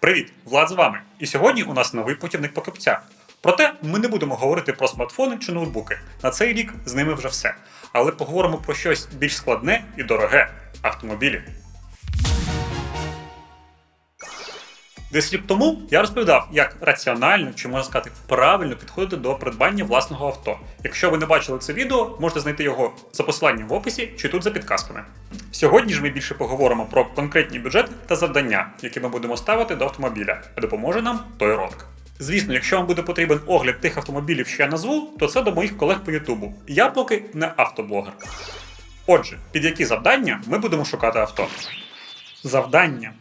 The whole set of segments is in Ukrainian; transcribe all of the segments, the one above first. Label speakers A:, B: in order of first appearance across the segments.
A: Привіт, Влад з вами. І сьогодні у нас новий путівник покупця. Проте ми не будемо говорити про смартфони чи ноутбуки. На цей рік з ними вже все. Але поговоримо про щось більш складне і дороге автомобілі. Десь рік тому я розповідав, як раціонально чи можна сказати правильно підходити до придбання власного авто. Якщо ви не бачили це відео, можете знайти його за посиланням в описі чи тут за підказками. Сьогодні ж ми більше поговоримо про конкретні бюджети та завдання, які ми будемо ставити до автомобіля, а допоможе нам той ролик. Звісно, якщо вам буде потрібен огляд тих автомобілів, що я назву, то це до моїх колег по Ютубу. Я поки не автоблогер. Отже, під які завдання ми будемо шукати авто? Завдання.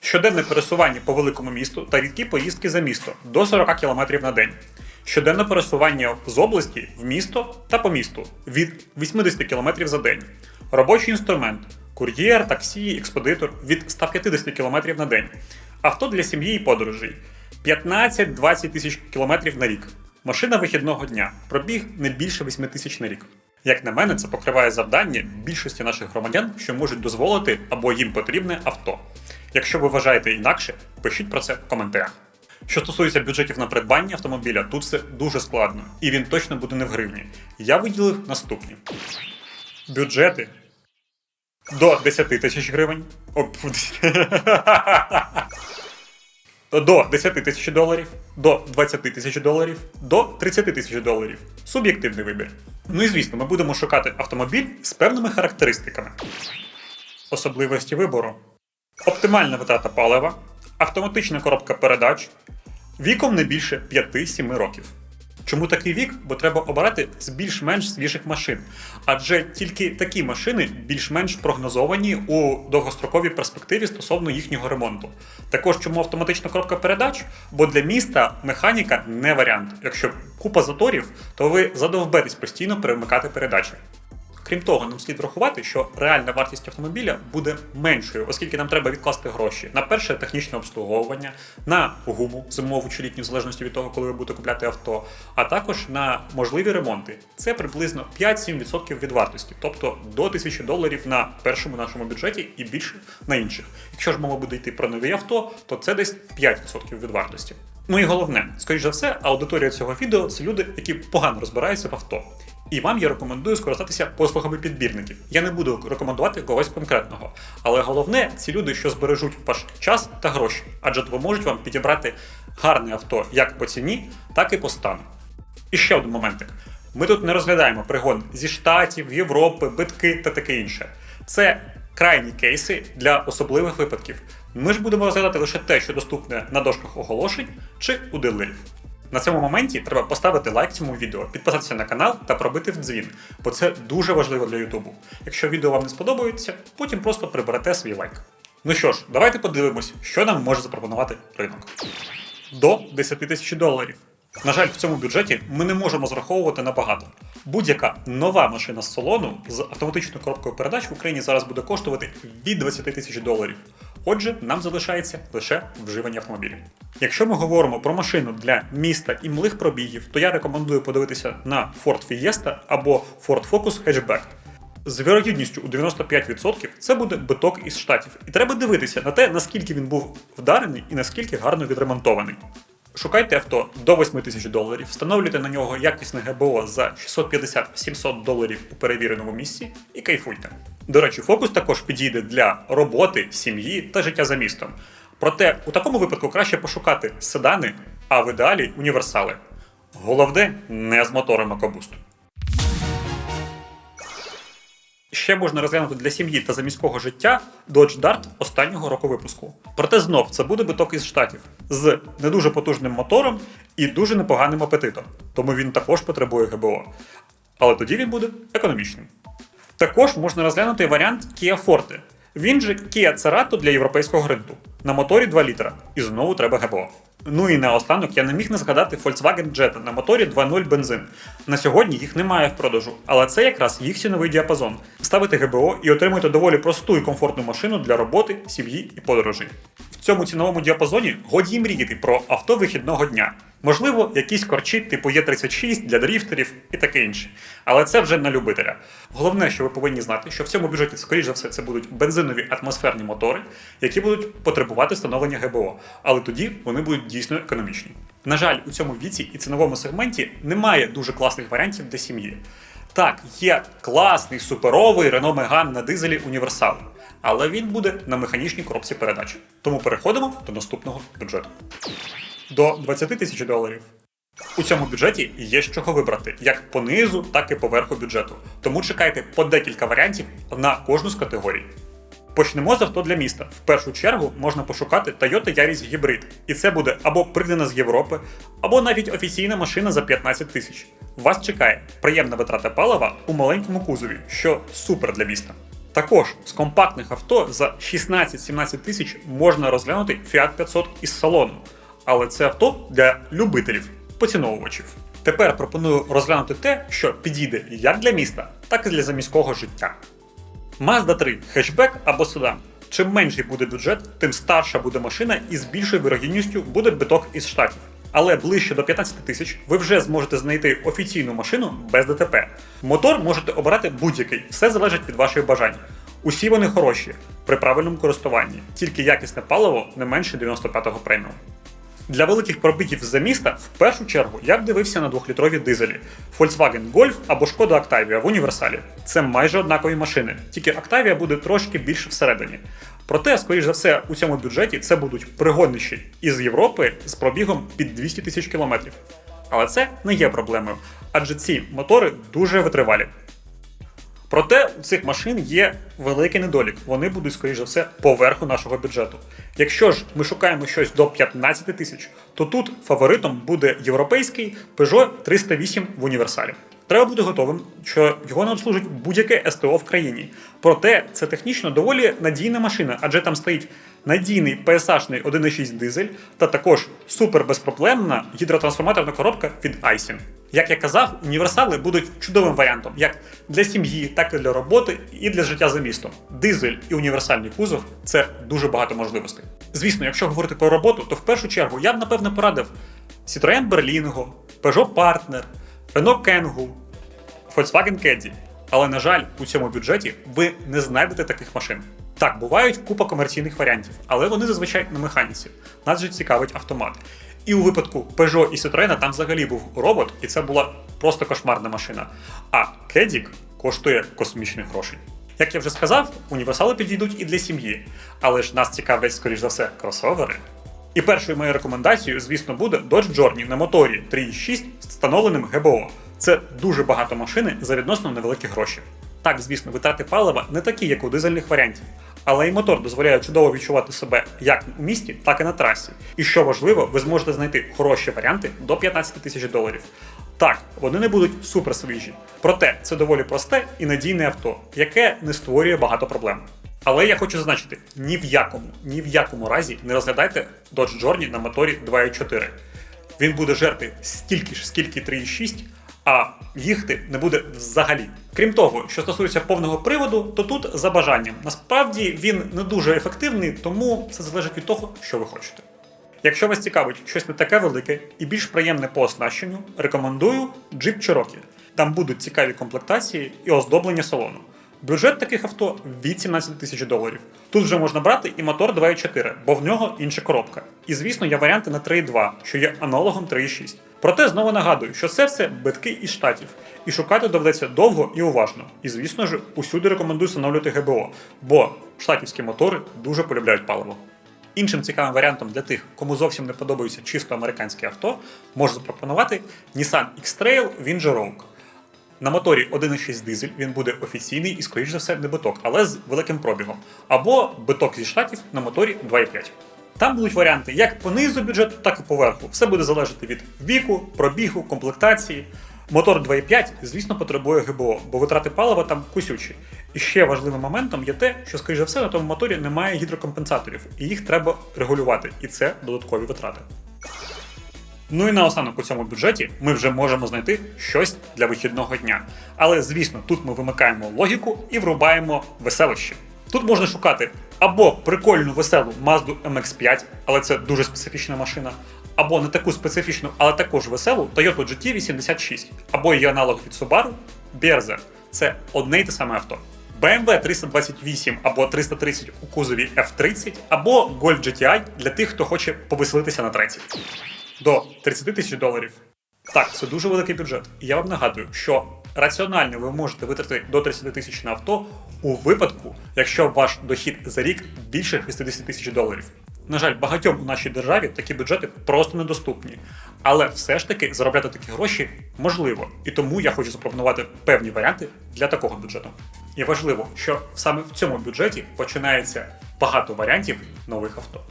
A: Щоденне пересування по великому місту та рідкі поїздки за місто до 40 км на день. Щоденне пересування з області в місто та по місту від 80 км за день. Робочий інструмент, кур'єр, таксі, експедитор від 150 км на день. Авто для сім'ї і подорожей 15-20 тисяч кілометрів на рік. Машина вихідного дня. Пробіг не більше 8 тисяч на рік. Як на мене, це покриває завдання більшості наших громадян, що можуть дозволити або їм потрібне авто. Якщо ви вважаєте інакше, пишіть про це в коментарях. Що стосується бюджетів на придбання автомобіля, тут все дуже складно, і він точно буде не в гривні. Я виділив наступні: бюджети до 10 тисяч гривень. О, фу, до 10 тисяч доларів, до 20 тисяч доларів, до 30 тисяч доларів. Суб'єктивний вибір. Ну і звісно, ми будемо шукати автомобіль з певними характеристиками. Особливості вибору. Оптимальна витрата палива, автоматична коробка передач, віком не більше 5-7 років. Чому такий вік? Бо треба обирати з більш-менш свіжих машин, адже тільки такі машини більш-менш прогнозовані у довгостроковій перспективі стосовно їхнього ремонту. Також чому автоматична коробка передач? Бо для міста механіка не варіант. Якщо купа заторів, то ви задовбетесь постійно перемикати передачі. Крім того, нам слід врахувати, що реальна вартість автомобіля буде меншою, оскільки нам треба відкласти гроші на перше технічне обслуговування, на гуму зимову чи літню, в залежності від того, коли ви будете купляти авто, а також на можливі ремонти. Це приблизно 5-7% від вартості, тобто до 1000 доларів на першому нашому бюджеті і більше на інших. Якщо ж мова буде йти про нові авто, то це десь 5% від вартості. Ну і головне, скоріш за все, аудиторія цього відео це люди, які погано розбираються в авто. І вам я рекомендую скористатися послугами підбірників. Я не буду рекомендувати когось конкретного. Але головне, ці люди, що збережуть ваш час та гроші, адже допоможуть вам підібрати гарне авто як по ціні, так і по стану. І ще один моментик. Ми тут не розглядаємо пригон зі Штатів, Європи, битки та таке інше. Це крайні кейси для особливих випадків. Ми ж будемо розглядати лише те, що доступне на дошках оголошень чи у дилерів. На цьому моменті треба поставити лайк цьому відео, підписатися на канал та пробити в дзвін, бо це дуже важливо для Ютубу. Якщо відео вам не сподобається, потім просто приберете свій лайк. Ну що ж, давайте подивимось, що нам може запропонувати ринок. До 10 тисяч доларів. На жаль, в цьому бюджеті ми не можемо зраховувати на багато. Будь-яка нова машина з салону з автоматичною коробкою передач в Україні зараз буде коштувати від 20 тисяч доларів. Отже, нам залишається лише вживані автомобілі. Якщо ми говоримо про машину для міста і малих пробігів, то я рекомендую подивитися на Ford Fiesta або Ford Focus Hatchback. З вірогідністю у 95% це буде биток із штатів. І треба дивитися на те, наскільки він був вдарений і наскільки гарно відремонтований. Шукайте авто до 8 тисяч доларів, встановлюйте на нього якісне ГБО за 650-700 доларів у перевіреному місці і кайфуйте. До речі, фокус також підійде для роботи, сім'ї та життя за містом. Проте у такому випадку краще пошукати седани, а в ідеалі універсали. Головне не з мотором EcoBoost. Ще можна розглянути для сім'ї та заміського життя Dodge Dart останнього року випуску. Проте знов це буде биток із штатів з не дуже потужним мотором і дуже непоганим апетитом, тому він також потребує ГБО. Але тоді він буде економічним. Також можна розглянути варіант Kia Forte. Він же Kia Cerato для європейського ринку. На моторі 2 літра. І знову треба ГБО. Ну і наостанок я не міг не згадати Volkswagen Jetta на моторі 2.0 бензин. На сьогодні їх немає в продажу, але це якраз їх ціновий діапазон. Ставите ГБО і отримуєте доволі просту і комфортну машину для роботи, сім'ї і подорожей. В цьому ціновому діапазоні годі мріяти про авто вихідного дня. Можливо, якісь корчі типу Є36 для дріфтерів і таке інше. Але це вже на любителя. Головне, що ви повинні знати, що в цьому бюджеті, скоріш за все, це будуть бензинові атмосферні мотори, які будуть потребувати встановлення ГБО. Але тоді вони будуть дійсно економічні. На жаль, у цьому віці і ціновому сегменті немає дуже класних варіантів для сім'ї. Так, є класний суперовий Renault Megane на дизелі універсал, але він буде на механічній коробці передач. Тому переходимо до наступного бюджету. До 20 тисяч доларів. У цьому бюджеті є з чого вибрати як по низу, так і по верху бюджету. Тому чекайте по декілька варіантів на кожну з категорій. Почнемо з авто для міста. В першу чергу можна пошукати Toyota Yaris Hybrid. І це буде або пригнана з Європи, або навіть офіційна машина за 15 тисяч. Вас чекає приємна витрата палива у маленькому кузові, що супер для міста. Також з компактних авто за 16-17 тисяч можна розглянути Fiat 500 із салону. Але це авто для любителів, поціновувачів. Тепер пропоную розглянути те, що підійде як для міста, так і для заміського життя. Mazda 3 хетчбек або седан. Чим менший буде бюджет, тим старша буде машина і з більшою вірогідністю буде биток із штатів. Але ближче до 15 тисяч ви вже зможете знайти офіційну машину без ДТП. Мотор можете обирати будь-який, все залежить від ваших бажань. Усі вони хороші при правильному користуванні, тільки якісне паливо не менше 95-го преміум. Для великих пробігів за міста в першу чергу я б дивився на двохлітрові дизелі Volkswagen Golf або Шкода Octavia в універсалі. Це майже однакові машини, тільки Octavia буде трошки більше всередині. Проте, скоріш за все, у цьому бюджеті це будуть пригонничі із Європи з пробігом під 200 тисяч кілометрів. Але це не є проблемою, адже ці мотори дуже витривалі. Проте у цих машин є великий недолік. Вони будуть, скоріш за все, поверху нашого бюджету. Якщо ж ми шукаємо щось до 15 тисяч, то тут фаворитом буде європейський Peugeot 308 в універсалі. Треба бути готовим, що його не обслужить будь-яке СТО в країні. Проте це технічно доволі надійна машина, адже там стоїть надійний PSH 1.6 дизель та також супербезпроблемна гідротрансформаторна коробка від Aisin. Як я казав, універсали будуть чудовим варіантом як для сім'ї, так і для роботи, і для життя за містом. Дизель і універсальний кузов це дуже багато можливостей. Звісно, якщо говорити про роботу, то в першу чергу я б напевно порадив Citroën Berlingo, Peugeot Partner, Renault Kangoo, Volkswagen Caddy. Але, на жаль, у цьому бюджеті ви не знайдете таких машин. Так, бувають купа комерційних варіантів, але вони зазвичай на механіці. Нас же цікавить автомат. І у випадку Peugeot і Citroën там взагалі був робот, і це була просто кошмарна машина. А Кедік коштує космічних грошей. Як я вже сказав, універсали підійдуть і для сім'ї, але ж нас цікавлять, скоріш за все, кросовери. І першою моєю рекомендацією, звісно, буде Dodge Journey на моторі 3.6 з встановленим ГБО. Це дуже багато машини за відносно невеликі гроші. Так, звісно, витрати палива не такі, як у дизельних варіантів, але і мотор дозволяє чудово відчувати себе як у місті, так і на трасі. І що важливо, ви зможете знайти хороші варіанти до 15 тисяч доларів. Так, вони не будуть супер свіжі. Проте це доволі просте і надійне авто, яке не створює багато проблем. Але я хочу зазначити: ні в якому, ні в якому разі не розглядайте Dodge Journey на моторі 2.4. Він буде жерти стільки ж, скільки 3.6, а їхати не буде взагалі. Крім того, що стосується повного приводу, то тут за бажанням. Насправді він не дуже ефективний, тому це залежить від того, що ви хочете. Якщо вас цікавить щось не таке велике і більш приємне по оснащенню, рекомендую Jeep Cherokee. Там будуть цікаві комплектації і оздоблення салону. Бюджет таких авто від 17 тисяч доларів. Тут вже можна брати і мотор 2.4, бо в нього інша коробка. І звісно, є варіанти на 3.2, що є аналогом 3.6. Проте знову нагадую, що це все битки із штатів, і шукати доведеться довго і уважно. І звісно ж, усюди рекомендую встановлювати ГБО, бо штатівські мотори дуже полюбляють паливо. Іншим цікавим варіантом для тих, кому зовсім не подобаються чисто американські авто, можу запропонувати Nissan X-Trail Winger Rogue. На моторі 1.6 дизель він буде офіційний і, скоріш за все, не биток, але з великим пробігом. Або биток зі штатів на моторі 2.5. Там будуть варіанти як по низу бюджету, так і поверху. Все буде залежати від віку, пробігу, комплектації. Мотор 2.5, звісно, потребує ГБО, бо витрати палива там кусючі. І ще важливим моментом є те, що, скоріш за все, на тому моторі немає гідрокомпенсаторів, і їх треба регулювати, і це додаткові витрати. Ну і наостанок у цьому бюджеті ми вже можемо знайти щось для вихідного дня. Але звісно, тут ми вимикаємо логіку і врубаємо веселище. Тут можна шукати або прикольну веселу Mazda MX5, але це дуже специфічна машина, або не таку специфічну, але також веселу Toyota GT86, або її аналог від Subaru BRZ. Це одне й те саме авто. BMW 328 або 330 у кузові F30, або Golf GTI для тих, хто хоче повеселитися на треці. До 30 тисяч доларів. Так, це дуже великий бюджет. І я вам нагадую, що раціонально ви можете витратити до 30 тисяч на авто у випадку, якщо ваш дохід за рік більше 60 тисяч доларів. На жаль, багатьом у нашій державі такі бюджети просто недоступні. Але все ж таки заробляти такі гроші можливо. І тому я хочу запропонувати певні варіанти для такого бюджету. І важливо, що саме в цьому бюджеті починається багато варіантів нових авто.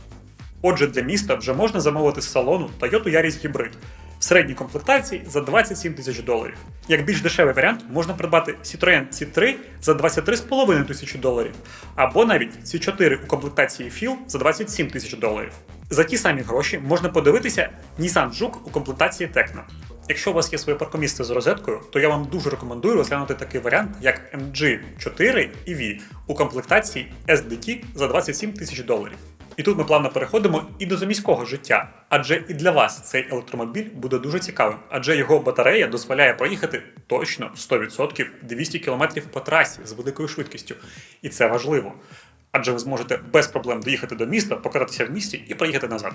A: Отже, для міста вже можна замовити з салону Toyota Yaris Hybrid в середній комплектації за 27 тисяч доларів. Як більш дешевий варіант, можна придбати Citroën C3 за 23,5 тисячі доларів, або навіть C4 у комплектації FIL за 27 тисяч доларів. За ті самі гроші можна подивитися Nissan Juke у комплектації Tecna. Якщо у вас є своє паркомісце з розеткою, то я вам дуже рекомендую розглянути такий варіант, як MG4 EV у комплектації SDT за 27 тисяч доларів. І тут ми плавно переходимо і до заміського життя, адже і для вас цей електромобіль буде дуже цікавим, адже його батарея дозволяє проїхати точно 100% 200 км по трасі з великою швидкістю. І це важливо. Адже ви зможете без проблем доїхати до міста, покататися в місті і проїхати назад.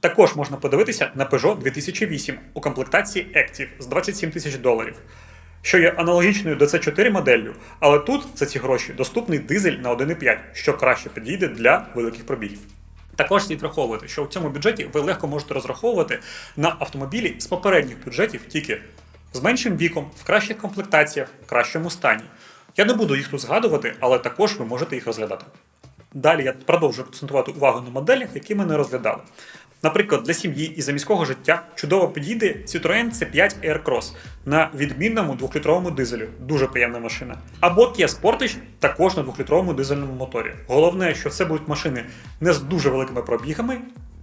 A: Також можна подивитися на Peugeot 2008 у комплектації Active з 27 тисяч доларів, що є аналогічною до C4 моделлю, але тут за ці гроші доступний дизель на 1,5, що краще підійде для великих пробігів. Також слід враховувати, що в цьому бюджеті ви легко можете розраховувати на автомобілі з попередніх бюджетів тільки з меншим віком, в кращих комплектаціях, в кращому стані. Я не буду їх тут згадувати, але також ви можете їх розглядати. Далі я продовжую акцентувати увагу на моделях, які ми не розглядали. Наприклад, для сім'ї і за міського життя чудово підійде Citroën C5 Aircross на відмінному 2-літровому дизелю. Дуже приємна машина. Або Kia Sportage також на 2-літровому дизельному моторі. Головне, що це будуть машини не з дуже великими пробігами,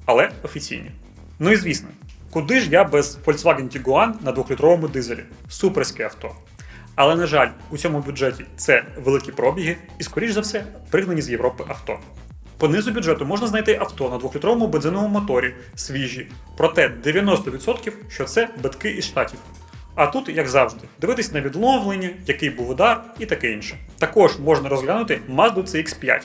A: але офіційні. Ну і звісно, куди ж я без Volkswagen Tiguan на 2-літровому дизелі? Суперське авто. Але, на жаль, у цьому бюджеті це великі пробіги і, скоріш за все, пригнані з Європи авто. По низу бюджету можна знайти авто на 2-літровому бензиновому моторі, свіжі, проте 90% що це битки із штатів. А тут, як завжди, дивитись на відловлення, який був удар і таке інше. Також можна розглянути Mazda CX5.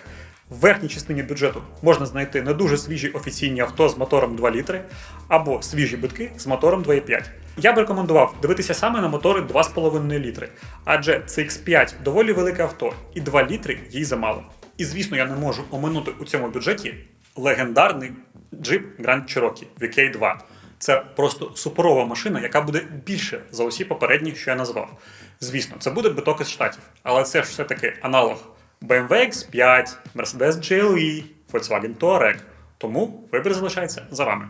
A: В верхній частині бюджету можна знайти не дуже свіжі офіційні авто з мотором 2 літри або свіжі битки з мотором 2,5. Я б рекомендував дивитися саме на мотори 2,5 літри, адже CX5 доволі велике авто, і 2 літри їй замало. І звісно, я не можу оминути у цьому бюджеті легендарний джип Grand Cherokee VK2. Це просто суперова машина, яка буде більше за усі попередні, що я назвав. Звісно, це буде биток із штатів, але це ж все-таки аналог BMW X5, Mercedes GLE, Volkswagen Touareg. Тому вибір залишається за вами.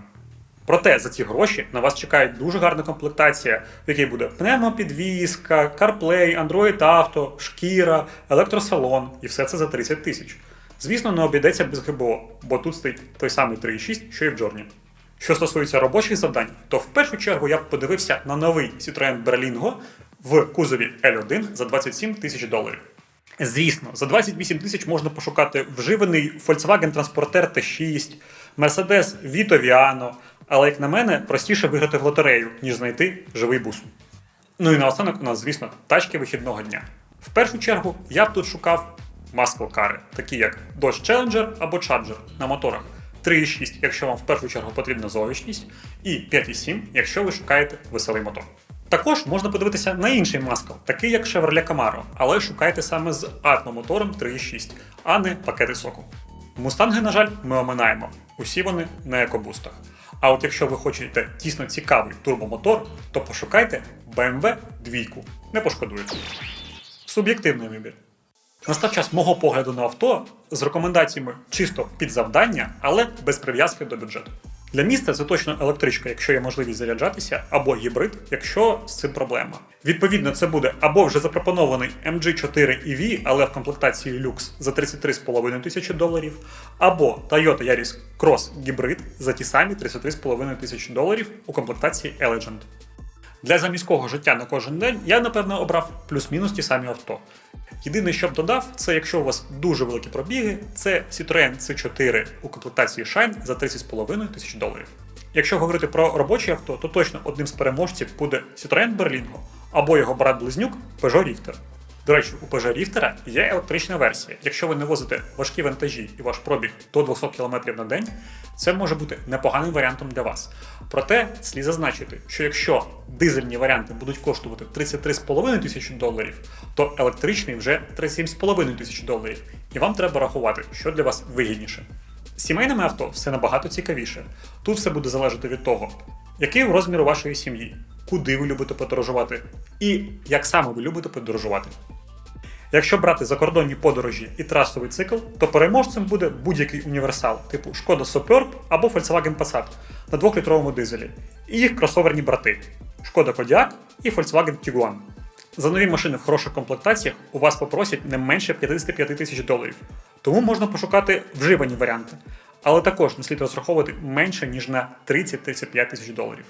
A: Проте за ці гроші на вас чекає дуже гарна комплектація, в якій буде пневмопідвізка, CarPlay, Android Auto, шкіра, електросалон і все це за 30 тисяч. Звісно, не обійдеться без ГБО, бо тут стоїть той самий 3.6, що і в Джорні. Що стосується робочих завдань, то в першу чергу я б подивився на новий Citroën Berlingo в кузові L1 за 27 тисяч доларів. Звісно, за 28 тисяч можна пошукати вживаний Volkswagen Transporter T6, Mercedes Vito Viano, але, як на мене, простіше виграти в лотерею, ніж знайти живий бус. Ну і наостанок у нас, звісно, тачки вихідного дня. В першу чергу я б тут шукав маскл-кари, такі як Dodge Challenger або Charger на моторах. 3,6, якщо вам в першу чергу потрібна зовнішність, і 5,7, якщо ви шукаєте веселий мотор. Також можна подивитися на інший маскл, такий як Chevrolet Camaro, але шукайте саме з атмомотором 3,6, а не пакети соку. Мустанги, на жаль, ми оминаємо. Усі вони на екобустах. А от якщо ви хочете дійсно цікавий турбомотор, то пошукайте BMW 2. Не пошкодуєте. Суб'єктивний вибір. Настав час мого погляду на авто з рекомендаціями чисто під завдання, але без прив'язки до бюджету. Для міста це точно електричка, якщо є можливість заряджатися, або гібрид, якщо з цим проблема. Відповідно, це буде або вже запропонований MG4 EV, але в комплектації Lux за 33,5 тисячі доларів, або Toyota Yaris Cross гібрид за ті самі 33,5 тисячі доларів у комплектації Elegant. Для заміського життя на кожен день я, напевно, обрав плюс-мінус ті самі авто. Єдине, що б додав, це якщо у вас дуже великі пробіги, це Citroen C4 у комплектації Shine за 30,5 тисяч доларів. Якщо говорити про робочі авто, то точно одним з переможців буде Citroen Berlingo або його брат-близнюк Peugeot Rifter. До речі, у Peugeot Rifter є електрична версія. Якщо ви не возите важкі вантажі і ваш пробіг до 200 км на день, це може бути непоганим варіантом для вас. Проте слід зазначити, що якщо дизельні варіанти будуть коштувати 33,5 тисячі доларів, то електричний вже 37,5 тисяч доларів, і вам треба рахувати, що для вас вигідніше. З сімейними авто все набагато цікавіше. Тут все буде залежати від того, який розмір вашої сім'ї, куди ви любите подорожувати, і як саме ви любите подорожувати. Якщо брати закордонні подорожі і трасовий цикл, то переможцем буде будь-який універсал, типу Шкода Superb або Volkswagen Passat на 2-літровому дизелі, і їх кросоверні брати Шкода Kodiaq і Volkswagen Tiguan. За нові машини в хороших комплектаціях у вас попросять не менше 55 тисяч доларів, тому можна пошукати вживані варіанти, але також не слід розраховувати менше ніж на 30-35 тисяч доларів.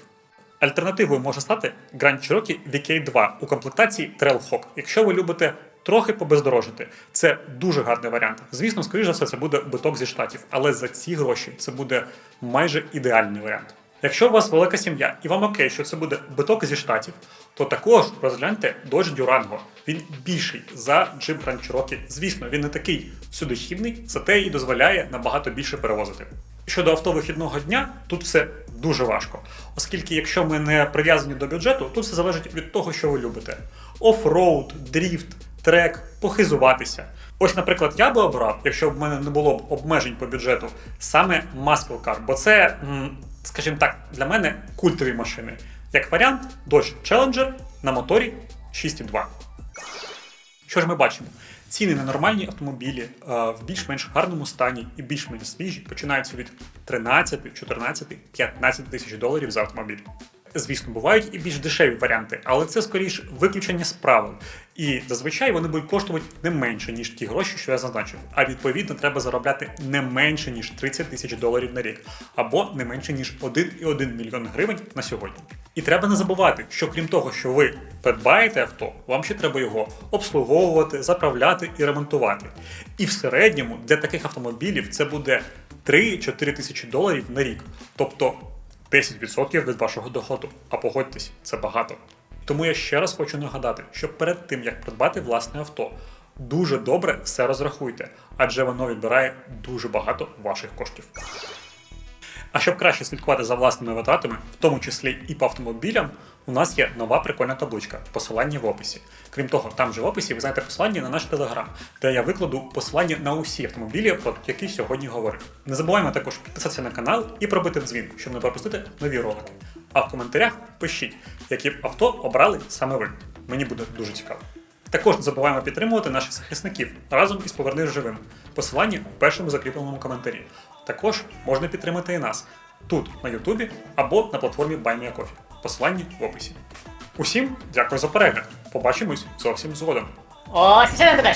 A: Альтернативою може стати Grand Cherokee VK2 у комплектації Trailhawk, якщо ви любите трохи побездорожити. Це дуже гарний варіант. Звісно, скоріш за все, це буде биток зі штатів, але за ці гроші це буде майже ідеальний варіант. Якщо у вас велика сім'я і вам окей, що це буде биток зі штатів, то також розгляньте Dodge Durango. Він більший за Jeep Grand Cherokee. Звісно, він не такий всюдохідний, зате і дозволяє набагато більше перевозити. Щодо авто вихідного дня, тут все дуже важко, оскільки якщо ми не прив'язані до бюджету, тут все залежить від того, що ви любите: офроуд, дріфт, трек, похизуватися. Ось, наприклад, я би обрав, якщо б в мене не було б обмежень по бюджету, саме Car, бо це, скажімо так, для мене культові машини. Як варіант, Dodge Challenger на моторі 6.2. Що ж ми бачимо? Ціни на нормальні автомобілі е, в більш-менш гарному стані і більш-менш свіжі починаються від 13, 14, 15 тисяч доларів за автомобіль. Звісно, бувають і більш дешеві варіанти, але це скоріш виключення з правил. І зазвичай вони будуть коштувати не менше, ніж ті гроші, що я зазначив. А відповідно треба заробляти не менше, ніж 30 тисяч доларів на рік, або не менше, ніж 1,1 мільйон гривень на сьогодні. І треба не забувати, що крім того, що ви придбаєте авто, вам ще треба його обслуговувати, заправляти і ремонтувати. І в середньому для таких автомобілів це буде 3-4 тисячі доларів на рік. Тобто 10% від вашого доходу. А погодьтесь, це багато. Тому я ще раз хочу нагадати, що перед тим як придбати власне авто, дуже добре все розрахуйте, адже воно відбирає дуже багато ваших коштів. А щоб краще слідкувати за власними витратами, в тому числі і по автомобілям, у нас є нова прикольна табличка, посилання в описі. Крім того, там же в описі ви знаєте посилання на наш телеграм, де я викладу посилання на усі автомобілі, про які сьогодні говорив. Не забуваємо також підписатися на канал і пробити дзвін, щоб не пропустити нові ролики. А в коментарях пишіть, які б авто обрали саме ви. Мені буде дуже цікаво. Також не забуваємо підтримувати наших захисників разом із Повернись живим. Посилання у першому закріпленому коментарі. Також можна підтримати і нас тут, на Ютубі або на платформі BuyMeACoffee. Посилання в описі. Усім дякую за перегляд. Побачимось зовсім згодом.
B: О, це на